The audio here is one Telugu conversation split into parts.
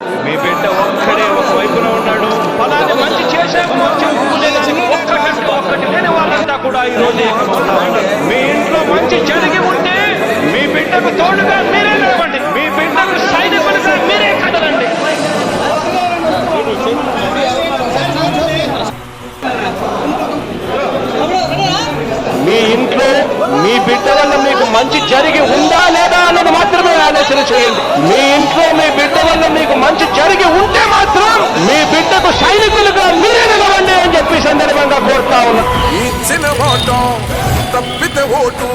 మీ బిడ్డ ఒక్కడే ఒక వైపున ఉన్నాడు. ఫలాన్ని మంచి చేశాము ఒక్కటంటే ఒక్కటి లేని వాళ్ళంతా కూడా ఈ రోజు మీ ఇంట్లో మంచి జరిగి ఉంటే మీ బిడ్డకు తోడుగా మీరే నిలవండి. మీ బిడ్డకు సైనికులుగా మీరే కదలండి. మీ ఇంట్లో మీ బిడ్డ వల్ల మీకు మంచి జరిగి ఉందా లేదా అన్నది మాత్రమే ఆలోచన చేయండి. మీ ఇంట్లో మీ బిడ్డ వల్ల జరిగి ఉంటే మాత్రం మీ బిడ్డకు సైనికులుగా మీరే నిలవండి అని చెప్పి సందర్భంగా కోరుతా ఉన్నా. ఇచ్చిన మాట తప్పితే ఓటు.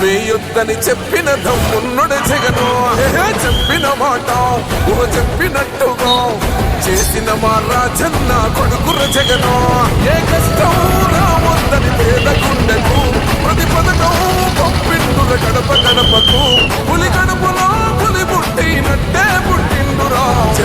వేయొద్దని చెప్పిన దమ్మున్నడు జగను. చెప్పిన మాట ఊహ చెప్పినట్టుగా. చేసిన మా రాజన్న కొడుకుర జగను. ఏ కష్టం రావద్దని పేద గుండెకు ప్రతి పథకం పంపిండుల గడప గడపకు. పులి గడపలో పులి పుట్టినట్టే పుట్టి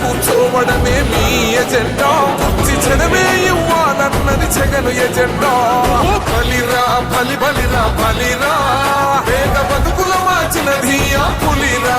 కూర్చోవడమే మీ ఎజెండా కుర్చీ జనమే ఇవ్వాలన్నది జగను ఎజెండా బలిరా బలి బలిరా బలిరా వేద బతుకుల మార్చినది ఆ పులిరా